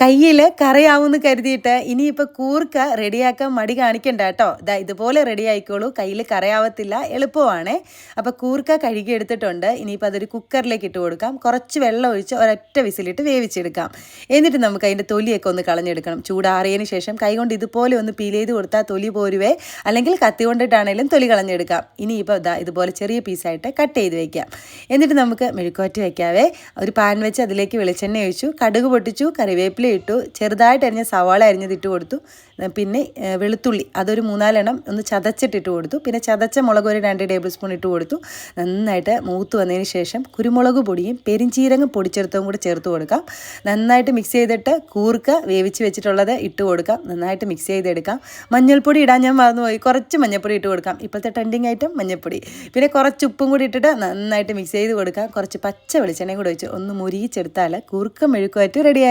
കയ്യിൽ കറിയാവുമെന്ന് കരുതിയിട്ട് ഇനിയിപ്പോൾ കൂർക്ക റെഡിയാക്കാൻ മടി കാണിക്കണ്ട കേട്ടോ. ഇതാ ഇതുപോലെ റെഡി ആയിക്കോളൂ. കയ്യിൽ കറയാവത്തില്ല എളുപ്പമാണേ. അപ്പോൾ കൂർക്ക കഴുകി എടുത്തിട്ടുണ്ട്. ഇനിയിപ്പോൾ അതൊരു കുക്കറിലേക്ക് ഇട്ട് കൊടുക്കാം. കുറച്ച് വെള്ളം ഒഴിച്ച് ഒരൊറ്റ വിസിലിട്ട് വേവിച്ചെടുക്കാം. എന്നിട്ട് നമുക്ക് അതിന്റെ തൊലിയൊക്കെ ഒന്ന് കളഞ്ഞെടുക്കണം. ചൂടാറിയതിന് ശേഷം കൈകൊണ്ട് ഇതുപോലെ ഒന്ന് പീൽ ചെയ്ത് കൊടുത്താൽ തൊലി പോരുവേ. അല്ലെങ്കിൽ കത്തി കൊണ്ടിട്ടാണേലും തൊലി കളഞ്ഞെടുക്കാം. ഇനിയിപ്പോൾ ഇതാ ഇതുപോലെ ചെറിയ പീസായിട്ട് കട്ട് ചെയ്ത് വയ്ക്കാം എന്നിട്ട് നമുക്ക് മെഴുക്കുവറ്റ് വയ്ക്കാവേ ഒരു പാൻ വെച്ച് അതിലേക്ക് വെളിച്ചെണ്ണ ഒഴിച്ചു. കടുക് പൊട്ടിച്ചു. കറിവേപ്പില ഇട്ടു. ചെറുതായിട്ട് അരിഞ്ഞ സവാള അരിഞ്ഞത് ഇട്ട് കൊടുത്തു. പിന്നെ വെളുത്തുള്ളി അതൊരു മൂന്നാലെണ്ണം ഒന്ന് ചതച്ചിട്ടിട്ട് കൊടുത്തു. പിന്നെ ചതച്ച മുളക് ഒരു രണ്ട് ടേബിൾ സ്പൂൺ ഇട്ട് കൊടുത്തു. നന്നായിട്ട് മൂത്ത് വന്നതിന് ശേഷം കുരുമുളക് പൊടിയും പെരിഞ്ചീരകം പൊടിച്ചെടുത്തതും കൂടെ ചേർത്ത് കൊടുക്കാം. നന്നായിട്ട് മിക്സ് ചെയ്തിട്ട് കൂർക്ക വേവിച്ച് വെച്ചിട്ടുള്ളത് ഇട്ട് കൊടുക്കാം. നന്നായിട്ട് മിക്സ് ചെയ്തെടുക്കാം. മഞ്ഞൾപ്പൊടി ഇടാൻ ഞാൻ മറന്നുപോയി. കുറച്ച് മഞ്ഞൾപ്പൊടി ഇട്ട് കൊടുക്കാം. ഇപ്പോഴത്തെ ട്രെൻഡിങ് ഐറ്റം മഞ്ഞൾപ്പൊടി. പിന്നെ കുറച്ച് ഉപ്പും കൂടി ഇട്ടിട്ട് നന്നായിട്ട് മിക്സ് ചെയ്ത് കൊടുക്കാം. കുറച്ച് പച്ച വെളിച്ചെണ്ണയും കൂടി വെച്ച് ഒന്ന് മുരിയിച്ചെടുത്താൽ കൂർക്ക മെഴുക്കുമായിട്ട് റെഡിയായി